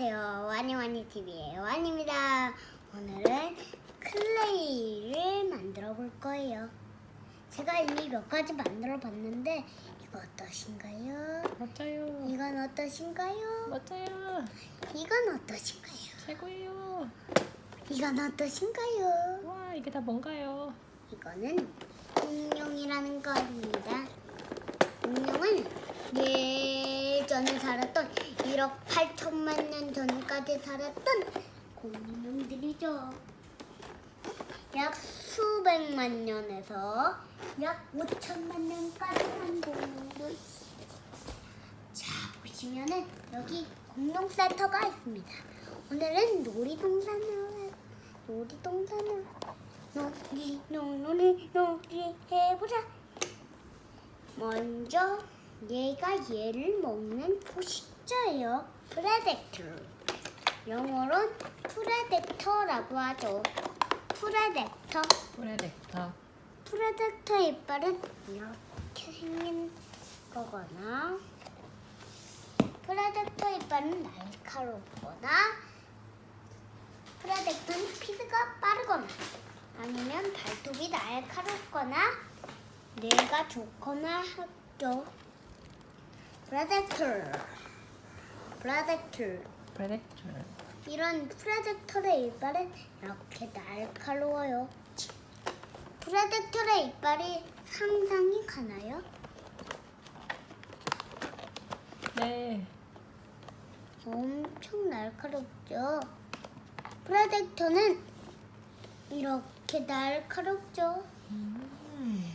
안녕하세요. 와니와니 TV의 와니입니다. 오늘은 클레이를 만들어 볼 거예요. 제가 이미 몇 가지 만들어 봤는데 이거 어떠신가요? 맞아요. 이건 어떠신가요? 맞아요. 이건 어떠신가요? 최고예요. 이건 어떠신가요? 와 이게 다 뭔가요? 이거는 공룡이라는 겁니다. 공룡은 예 전에 살았던 1억 8천만 년 전까지 살았던 공룡들이죠. 약 수백만 년에서 약 5천만 년까지 산 있습니다. 자, 보시면은 여기 공룡 센터가 있습니다. 오늘은 놀이동산을 놀이동산을 놀이 놀이 놀이 해보자. 먼저 얘가 얘를 먹는 포식자예요. 프레데터. 영어로는 프레데터라고 하죠. 프레데터. 프레덱터. 프레데터 이빨은 이렇게 생긴 거거나 프레데터 이빨은 날카롭거나 프레데터는 스피드가 빠르거나 아니면 발톱이 날카롭거나 뇌가 좋거나 하죠. 프레데터 프레데터 프레덱터. 이런 프레데터의 이빨은 이렇게 날카로워요. 프레데터의 이빨이 상상이 가나요? 네. 엄청 날카롭죠. 프레데터는 이렇게 날카롭죠. 음.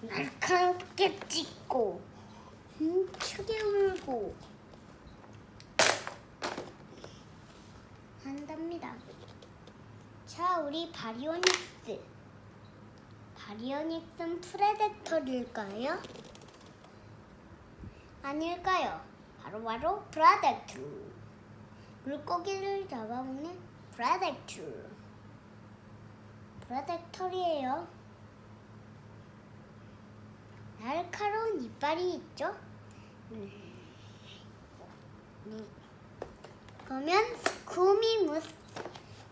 날카롭게 찢고 힘차게 울고 한답니다. 자, 우리 바리오닉스. 바리오닉스는 프레데터일까요? 아닐까요? 바로바로 프레데터. 물고기를 잡아먹는 프레데터. 프레데터리예요. 날카로운 이빨이 있죠? 그러면 스코미무스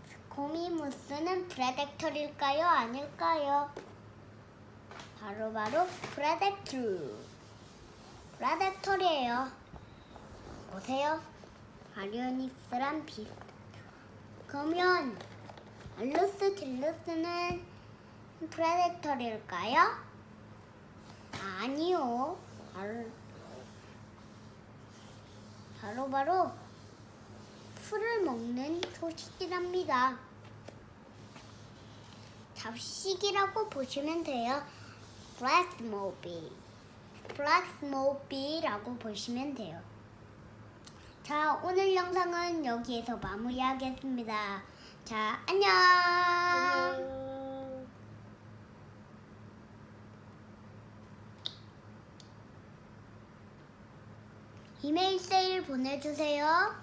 스코미무스는 프레데터일까요? 아닐까요? 바로 바로 프레데터 프레데터리에요 보세요 아리오닉스랑 비슷 그러면 알루스 딜루스는 프레데터일까요? 아니요. 바로, 바로 풀을 먹는 소식이랍니다. 잡식이라고 보시면 돼요. 플렉스모비. 플렉스모비라고 보시면 돼요. 자, 오늘 영상은 여기에서 마무리하겠습니다. 자, 안녕. 안녕. 이메일 세일 보내주세요.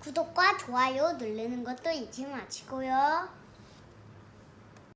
구독과 좋아요 누르는 것도 잊지 마시고요.